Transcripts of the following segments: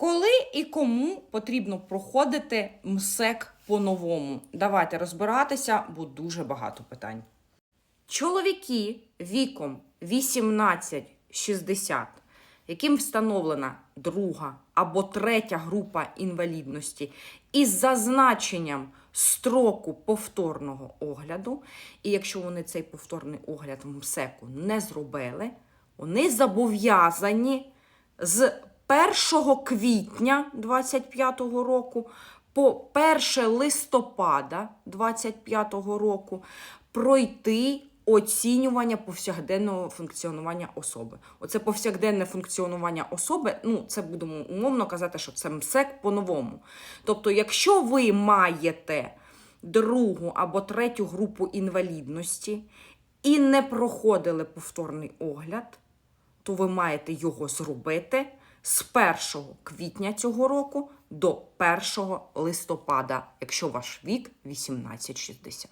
Коли і кому потрібно проходити МСЕК по-новому? Давайте розбиратися, бо дуже багато питань. Чоловіки віком 18-60, яким встановлена друга або третя група інвалідності із зазначенням строку повторного огляду, і якщо вони цей повторний огляд в МСЕКу не зробили, вони зобов'язані з 1 квітня 2025 року по 1 листопада 2025 року пройти оцінювання повсякденного функціонування особи. Оце повсякденне функціонування особи, ну це будемо умовно казати, що це МСЕК по-новому. Тобто, якщо ви маєте другу або третю групу інвалідності і не проходили повторний огляд, то ви маєте його зробити з 1 квітня цього року до 1 листопада, якщо ваш вік 18-60.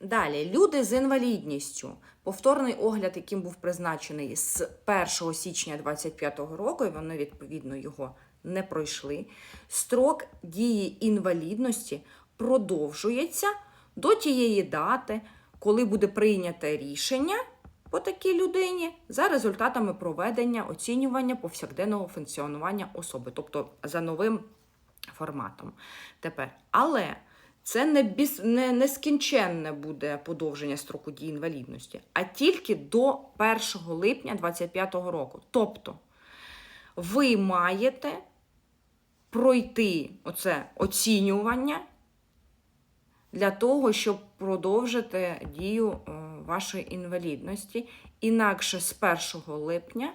Далі, люди з інвалідністю. Повторний огляд, яким був призначений з 1 січня 2025 року, і вони відповідно його не пройшли. Строк дії інвалідності продовжується до тієї дати, коли буде прийняте рішення по такій людині за результатами проведення оцінювання повсякденного функціонування особи, тобто за новим форматом. Тепер, але це не, біз, не нескінченне буде подовження строку дії інвалідності, а тільки до 1 липня 2025 року. Тобто ви маєте пройти оце оцінювання для того, щоб продовжити дію е, вашої інвалідності. Інакше з 1 липня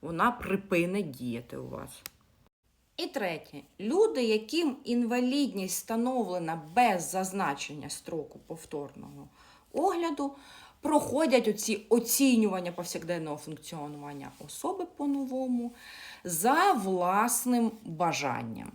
вона припинить діяти у вас. І третє, люди, яким інвалідність встановлена без зазначення строку повторного огляду, проходять оці оцінювання повсякденного функціонування особи по-новому за власним бажанням.